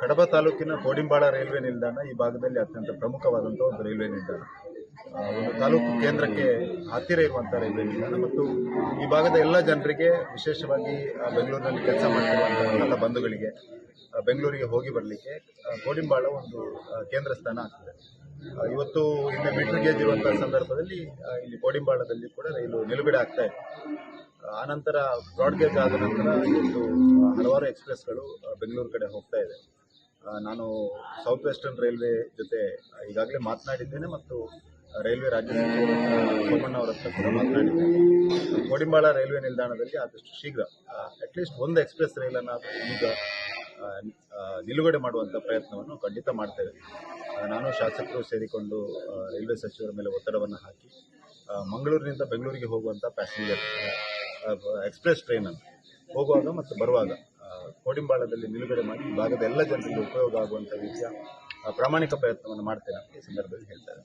ಕಡಬ ತಾಲೂಕಿನ ಕೋಡಿಂಬಾಳ ರೈಲ್ವೆ ನಿಲ್ದಾಣ ಈ ಭಾಗದಲ್ಲಿ ಅತ್ಯಂತ ಪ್ರಮುಖವಾದಂಥ ಒಂದು ರೈಲ್ವೆ ನಿಲ್ದಾಣ. ಒಂದು ತಾಲೂಕು ಕೇಂದ್ರಕ್ಕೆ ಹತ್ತಿರ ಇರುವಂಥ ರೈಲ್ವೆ ನಿಲ್ದಾಣ ಮತ್ತು ಈ ಭಾಗದ ಎಲ್ಲ ಜನರಿಗೆ ವಿಶೇಷವಾಗಿ ಬೆಂಗಳೂರಿನಲ್ಲಿ ಕೆಲಸ ಮಾಡ್ತಿರುವಂಥ ಎಲ್ಲ ಬಂಧುಗಳಿಗೆ ಬೆಂಗಳೂರಿಗೆ ಹೋಗಿ ಬರಲಿಕ್ಕೆ ಕೋಡಿಂಬಾಳ ಒಂದು ಕೇಂದ್ರ ಸ್ಥಾನ ಆಗ್ತದೆ. ಇವತ್ತು ಹಿಂದೆ ಮೀಟರ್ ಗೇಜ್ ಇರುವಂತಹ ಸಂದರ್ಭದಲ್ಲಿ ಇಲ್ಲಿ ಕೋಡಿಂಬಾಳದಲ್ಲಿ ಕೂಡ ರೈಲು ನಿಲುಗಡೆ ಆಗ್ತಾ ಇದೆ. ಆನಂತರ ಬ್ರಾಡ್ಗೇಜ್ ಆದ ನಂತರ ಇವತ್ತು ಹಲವಾರು ಎಕ್ಸ್ಪ್ರೆಸ್ಗಳು ಬೆಂಗಳೂರು ಕಡೆ ಹೋಗ್ತಾ ಇದೆ. ನಾನು ಸೌತ್ ವೆಸ್ಟರ್ನ್ ರೈಲ್ವೆ ಜೊತೆ ಈಗಾಗಲೇ ಮಾತನಾಡಿದ್ದೇನೆ ಮತ್ತು ರೈಲ್ವೆ ರಾಜ್ಯ ಸೋಮಣ್ಣ ಅವರ ಹತ್ರ ಕೂಡ ಮಾತನಾಡಿದ್ದೇನೆ. ಕೋಡಿಂಬಾಳ ರೈಲ್ವೆ ನಿಲ್ದಾಣದಲ್ಲಿ ಆದಷ್ಟು ಶೀಘ್ರ ಅಟ್ಲೀಸ್ಟ್ ಒಂದು ಎಕ್ಸ್ಪ್ರೆಸ್ ರೈಲನ್ನು ಈಗ ನಿಲುಗಡೆ ಮಾಡುವಂಥ ಪ್ರಯತ್ನವನ್ನು ಖಂಡಿತ ಮಾಡ್ತೇವೆ ನಾನು ಶಾಸಕರು ಸೇರಿಕೊಂಡು ರೈಲ್ವೆ ಸಚಿವರ ಮೇಲೆ ಒತ್ತಡವನ್ನು ಹಾಕಿ ಮಂಗಳೂರಿನಿಂದ ಬೆಂಗಳೂರಿಗೆ ಹೋಗುವಂಥ ಪ್ಯಾಸೆಂಜರ್ ಎಕ್ಸ್ಪ್ರೆಸ್ ಟ್ರೈನನ್ನು ಹೋಗುವಾಗ ಮತ್ತು ಬರುವಾಗ ಕೋಡಿಂಬಾಳದಲ್ಲಿ ನಿಲುಗಡೆ ಮಾಡಿ ಈ ಭಾಗದ ಎಲ್ಲ ಜನರಿಗೆ ಉಪಯೋಗ ಆಗುವಂಥ ರೀತಿಯ ಪ್ರಾಮಾಣಿಕ ಪ್ರಯತ್ನವನ್ನು ಮಾಡ್ತೇನೆ ಈ ಸಂದರ್ಭದಲ್ಲಿ ಹೇಳ್ತಾರೆ.